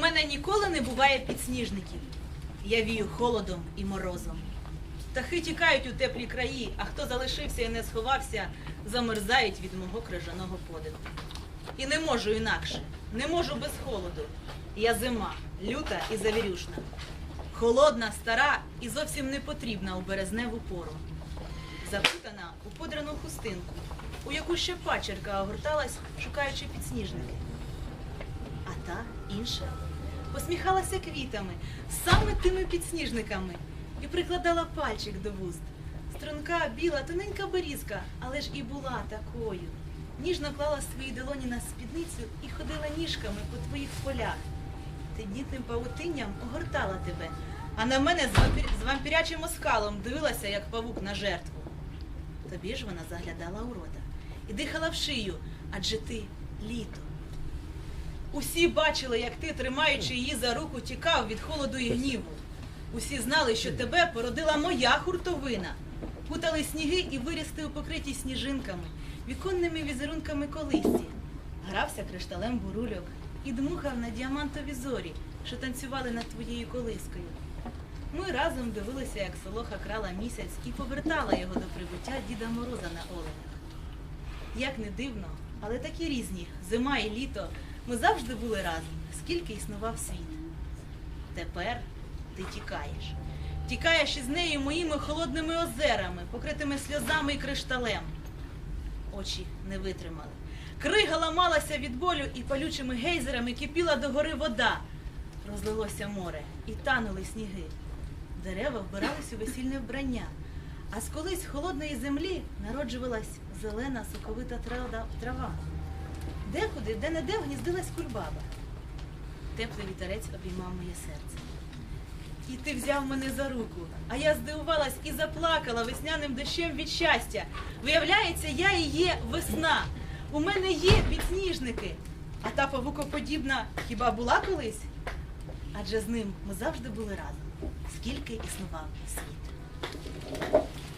мене ніколи не буває підсніжників. Я вію холодом і морозом. Птахи тікають у теплі краї, а хто залишився і не сховався, замерзають від мого крижаного подиху. І не можу інакше, не можу без холоду. Я зима, люта і завірюшна. Холодна, стара і зовсім не потрібна у березневу пору. Запутана у подрану хустинку, у яку ще пачерка огорталась, шукаючи підсніжники. А та інша посміхалася квітами, саме тими підсніжниками, і прикладала пальчик до вуст. Струнка, біла, тоненька берізка, але ж і була такою. Ніжно клала свої долоні на спідницю і ходила ніжками по твоїх полях. Тендітним павутинням огортала тебе, а на мене з, вампір... з вампірячим оскалом дивилася, як павук на жертву. Тобі ж вона заглядала у рота і дихала в шию, адже ти літо. Усі бачили, як ти, тримаючи її за руку, тікав від холоду і гніву. Усі знали, що тебе породила моя хуртовина. Путали сніги і вирісти у покритій сніжинками, віконними візерунками колисті. Грався кришталем бурульок і дмухав на діамантові зорі, що танцювали над твоєю колискою. Ми разом дивилися, як солоха крала місяць і повертала його до прибуття Діда Мороза на оленях. Як не дивно, але такі різні, зима і літо, ми завжди були разом, скільки існував світ. Тепер ти тікаєш. Тікаєш із нею моїми холодними озерами, покритими сльозами і кришталем. Очі не витримали. Крига ламалася від болю і палючими гейзерами кипіла догори вода. Розлилося море і танули сніги. Дерева вбирались у весільне вбрання, а з колись холодної землі народжувалась зелена соковита трава. Декуди, де-не-де гніздилась кульбаба. Теплий вітерець обіймав моє серце. І ти взяв мене за руку, а я здивувалась і заплакала весняним дощем від щастя. Виявляється, я і є весна. У мене є підсніжники. А та павукоподібна хіба була колись? Адже з ним ми завжди були разом, скільки існував світ.